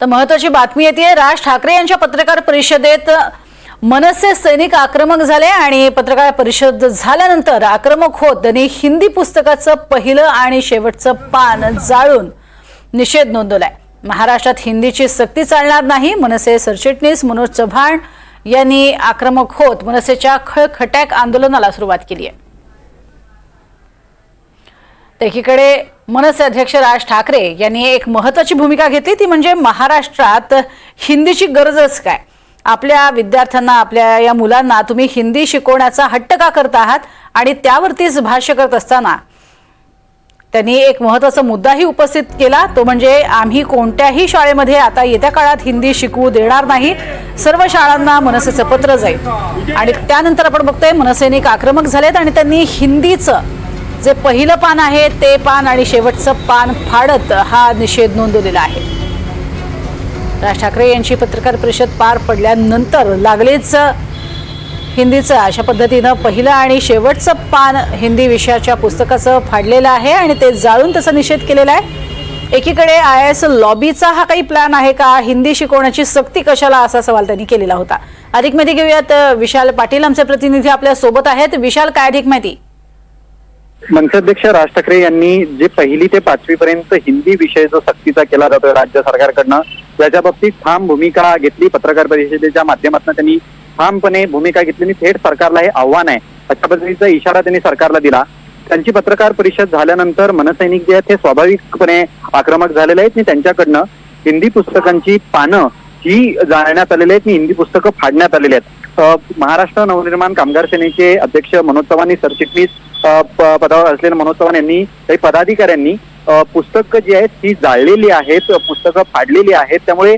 तर महत्वाची बातमी येते राज ठाकरे यांच्या पत्रकार परिषदेत मनसे सैनिक आक्रमक झाले आणि पत्रकार परिषद झाल्यानंतर आक्रमक होत त्यांनी हिंदी पुस्तकाचं पहिलं आणि शेवटचं पान जाळून निषेध नोंदवलाय. महाराष्ट्रात हिंदीची सक्ती चालणार नाही मनसे सरचिटणीस मनोज चव्हाण यांनी आक्रमक होत मनसेच्या खळखटॅक आंदोलनाला सुरुवात केली आहे एकीकडे मनसे अध्यक्ष राज ठाकरे यांनी एक महत्वाची भूमिका घेतली. ती म्हणजे महाराष्ट्रात हिंदीची गरजच काय? आपल्या विद्यार्थ्यांना आपल्या या मुलांना तुम्ही हिंदी शिकवण्याचा हट्ट का करत आहात आणि त्यावरतीच भाष्य करत असताना? त्यांनी एक महत्त्वाचा मुद्दाही उपस्थित केला. तो म्हणजे आम्ही कोणत्याही शाळेमध्ये आता येत्या काळात हिंदी शिकवू देणार नाही. सर्व शाळांना मनसेचं पत्र जाईल. आणि त्यानंतर आपण बघतोय मनसैनिक आक्रमक झालेत आणि त्यांनी हिंदीचं जे पहिलं पान आहे ते पान आणि शेवटचं पान फाडत हा निषेध नोंदवलेला आहे. राज ठाकरे यांची पत्रकार परिषद पार पडल्यानंतर लागलेच हिंदीचं अशा पद्धतीनं पहिलं आणि शेवटचं पान हिंदी विषयाच्या पुस्तकाचं फाडलेलं आहे आणि ते जाळून त्याचा निषेध केलेला आहे. एकीकडे आय एस लॉबीचा हा काही प्लॅन आहे का? हिंदी शिकवण्याची सक्ती कशाला? असा सवाल त्यांनी केलेला होता. अधिक माहिती घेऊयात. विशाल पाटील आमचे प्रतिनिधी आपल्यासोबत आहेत. विशाल काय अधिक माहिती? मनसेध्यक्ष राज ठाकरे यांनी जे पहिली ते पाचवी पर्यंत हिंदी विषय जो सक्तीचा केला जातोय राज्य सरकारकडनं याच्या बाबतीत ठाम भूमिका घेतली पत्रकार परिषदेच्या माध्यमातून त्यांनी. ठामपणे भूमिका घेतली आणि थेट सरकारला हे आव्हान आहे. अशा पद्धतीचा इशारा त्यांनी सरकारला दिला. त्यांची पत्रकार परिषद झाल्यानंतर मनसैनिक जे आहेत ते स्वाभाविकपणे आक्रमक झालेले आहेत आणि त्यांच्याकडनं हिंदी पुस्तकांची पानं ही जाळण्यात आलेली आहेत आणि हिंदी पुस्तकं फाडण्यात आलेली आहेत. महाराष्ट्र नवनिर्माण कामगार सेनेचे अध्यक्ष मनोज चव्हाण सरचिटणीस पदावर असलेले मनोज चव्हाण यांनी काही पदाधिकाऱ्यांनी पुस्तकं जी आहेत ती जाळलेली आहेत पुस्तकं फाडलेली आहेत. त्यामुळे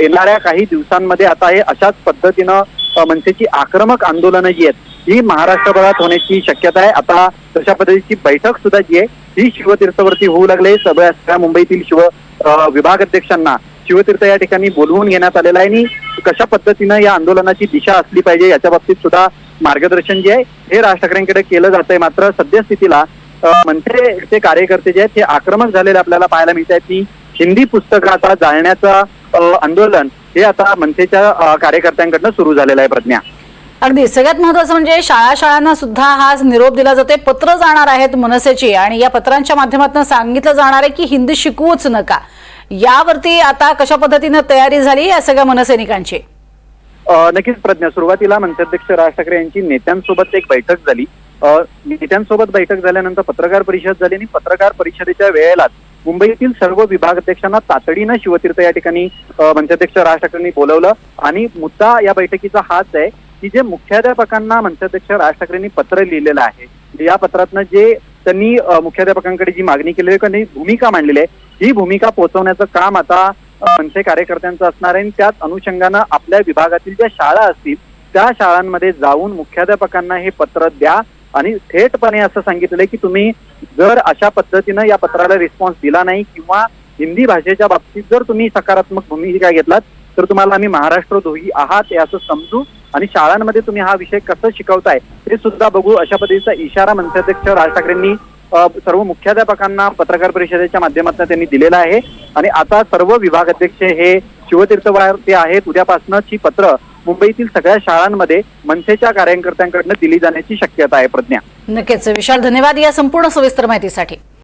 येणाऱ्या काही दिवसांमध्ये आता हे अशाच पद्धतीनं मनसेची आक्रमक आंदोलनं जी आहेत ही महाराष्ट्रभरात होण्याची शक्यता आहे. आता तशा पद्धतीची बैठक सुद्धा जी आहे ही शिवतीर्थवरती होऊ लागले सगळ्या सगळ्या मुंबईतील शिव विभाग अध्यक्षांना शिवतीर्थ या ठिकाणी बोलवून घेण्यात आलेलं आहे आणि कशा पद्धतीनं या आंदोलनाची दिशा असली पाहिजे याच्या बाबतीत सुद्धा मार्गदर्शन जे आहे हे राज ठाकरेंकडे केलं जात आहे मात्र सद्यस्थितीला अ, मनसेचे कार्यकर्ते जे आहेत ते आक्रमक झालेले आपल्याला पाहायला मिळत आहेत. की हिंदी पुस्तकाचा जाळण्याचं आंदोलन हे आता मनसेच्या कार्यकर्त्यांकडनं सुरू झालेलं आहे प्रज्ञा. अगदी. सगळ्यात महत्वाचं म्हणजे शाळा शाळांना सुद्धा हा निरोप दिला जाते पत्र जाणार आहेत मनसेची आणि या पत्रांच्या माध्यमातून सांगितलं जाणार आहे की हिंदी शिकवूच नका. यावरती आता कशा पद्धतीनं तयारी झाली या सगळ्या मनसैनिकांची? नक्कीच प्रज्ञा. सुरुवातीला मनसेध्यक्ष राज ठाकरे यांची नेत्यांसोबत एक बैठक झाली. नेत्यांसोबत बैठक झाल्यानंतर पत्रकार परिषद झाली आणि पत्रकार परिषदेच्या वेळेलाच मुंबईतील सर्व विभागाध्यक्षांना तातडीनं शिवतीर्थ या ठिकाणी अ, राज ठाकरेंनी बोलवलं. आणि मुद्दा या बैठकीचा हाच आहे की जे मुख्याध्यापकांना मनसेध्यक्ष राज ठाकरेंनी पत्र लिहिलेलं आहे. या पत्रातनं जे त्यांनी मुख्याध्यापकांकडे जी मागणी केली आहे त्यांनी भूमिका मांडलेली आहे. ही भूमिका पोहोचवण्याचं काम आता मनसे कार्यकर्त्यांचं असणार आहे आणि त्याच अनुषंगानं आपल्या विभागातील ज्या शाळा असतील त्या शाळांमध्ये जाऊन मुख्याध्यापकांना हे पत्र द्या आणि थेटपणे असं सांगितलंय की तुम्ही जर अशा पद्धतीनं या पत्राला रिस्पॉन्स दिला नाही किंवा हिंदी भाषेच्या बाबतीत जर तुम्ही सकारात्मक भूमिका घेतलात तर तुम्हाला आम्ही महाराष्ट्र दोही आहात याचं समजू. आणि शाळांमध्ये तुम्ही हा विषय कसं शिकवताय ते सुद्धा बघू. अशा पद्धतीचा इशारा मनसेध्यक्ष राज ठाकरेंनी सर्व मुख्याध्यापकांना पत्रकार परिषदेच्या माध्यमातून त्यांनी दिलेला आहे. आणि आता सर्व विभागाध्यक्ष हे शिवतीर्थवारते आहेत. उद्यापासूनची पत्र मुंबईतील सगळ्या शाळांमध्ये मनसेच्या कार्यकर्त्यांकडनं दिली जाण्याची शक्यता आहे प्रज्ञा. नक्कीच. विशाल धन्यवाद या संपूर्ण सविस्तर माहितीसाठी.